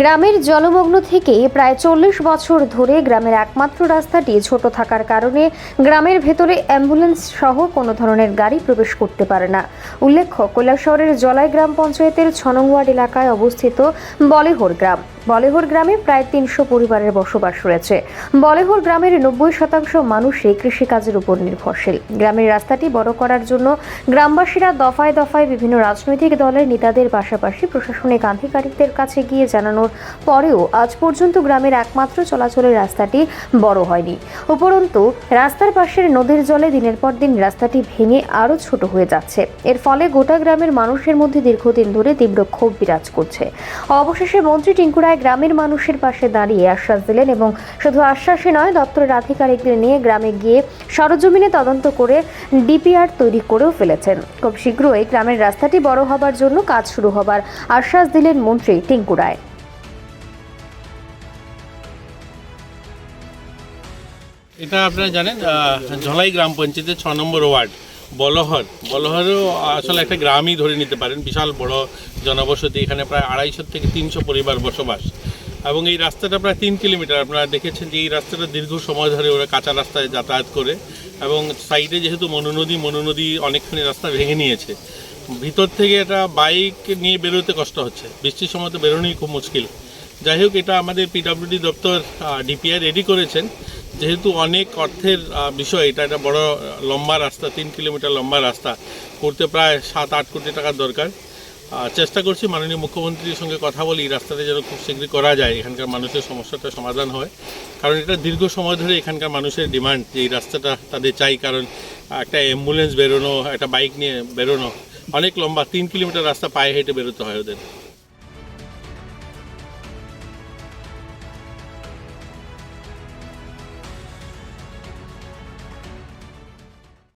গ্রামের জলমগ্ন থেকে প্রায় চল্লিশ বছর ধরে গ্রামের একমাত্র রাস্তাটি ছোট থাকার কারণে গ্রামের ভেতরে অ্যাম্বুলেন্স সহ কোনো ধরনের গাড়ি প্রবেশ করতে পারে না। উল্লেখ্য, কৈলাসহরের জলাই গ্রাম পঞ্চায়েতের ছনংওয়ার্ড এলাকায় অবস্থিত বলেহর গ্রাম। বলেহর গ্রামে প্রায় তিনশো পরিবারের বসবাস রয়েছে। বলেহর গ্রামের নব্বই শতাংশ মানুষই কৃষিকাজের উপর নির্ভরশীল। গ্রামের রাস্তাটি বড় করার জন্য গ্রামবাসীরা দফায় দফায় বিভিন্ন রাজনৈতিক দলের নেতাদের পাশাপাশি প্রশাসনিক আধিকারিকদের কাছে গিয়ে জানানোর পরেও আজ পর্যন্ত গ্রামের একমাত্র চলাচলের রাস্তাটি বড় হয়নি। উপরন্তু, রাস্তার পাশের নদীর জলে দিনের পর দিন রাস্তাটি ভেঙে আরও ছোট হয়ে যাচ্ছে। এর ফলে গোটা গ্রামের মানুষের মধ্যে দীর্ঘদিন ধরে তীব্র ক্ষোভ বিরাজ করছে। অবশেষে মন্ত্রী টিঙ্কু রায় গ্রামের মানুষের পাশে দাঁড়িয়ে আশ্বাস দিলেন এবং শুধু আশ্বাসই নয়, দপ্তরের আধিকারিকদের নিয়ে গ্রামে গিয়ে সরজমিনে তদন্ত করে ডিপিআর তৈরি করেও ফেলেছেন। খুব শীঘ্রই গ্রামের রাস্তাটি বড় হবার জন্য কাজ শুরু হবার আশ্বাস দিলেন মন্ত্রী টিঙ্কু রায়। এটা আপনারা জানেন ঝলাই গ্রাম পঞ্চায়েতের ছ নম্বর ওয়ার্ড। বলহর। বলহরও আসলে একটা গ্রামই ধরে নিতে পারেন, বিশাল বড় জনবসতি, এখানে প্রায় আড়াইশো থেকে তিনশো পরিবার বসবাস। এবং এই রাস্তাটা প্রায় তিন কিলোমিটার, আপনারা দেখেছেন যে এই রাস্তাটা দীর্ঘ সময় ধরে ওরা কাঁচা রাস্তায় যাতায়াত করে এবং সাইডে যেহেতু মনোনদী মনোনদী অনেকখানি রাস্তা ভেঙে নিয়েছে। ভিতর থেকে এটা বাইক নিয়ে বেরোতে কষ্ট হচ্ছে, বৃষ্টির সময় তো বেরোনোই খুব মুশকিল। যাই হোক, এটা আমাদের পিডব্লিউডি দপ্তর ডিপিআই রেডি করেছেন। যেহেতু অনেক অর্থের বিষয়, এটা একটা বড় লম্বা রাস্তা, তিন কিলোমিটার লম্বা রাস্তা, করতে প্রায় সাত, আট কোটি টাকার দরকার। চেষ্টা করছি মাননীয় মুখ্যমন্ত্রীর সঙ্গে কথা বলি রাস্তাটা যেন খুব শীঘ্রই করা যায়, এখানকার মানুষের সমস্যাটা সমাধান হয়। কারণ এটা দীর্ঘ সময় ধরে এখানকার মানুষের ডিমান্ড যে এই রাস্তাটা তাদের চাই, কারণ একটা অ্যাম্বুলেন্স বেরোনো, একটা বাইক নিয়ে বেরোনো অনেক লম্বা, তিন কিলোমিটার রাস্তা পায়ে হেঁটে বেরোতে হয় ওদের।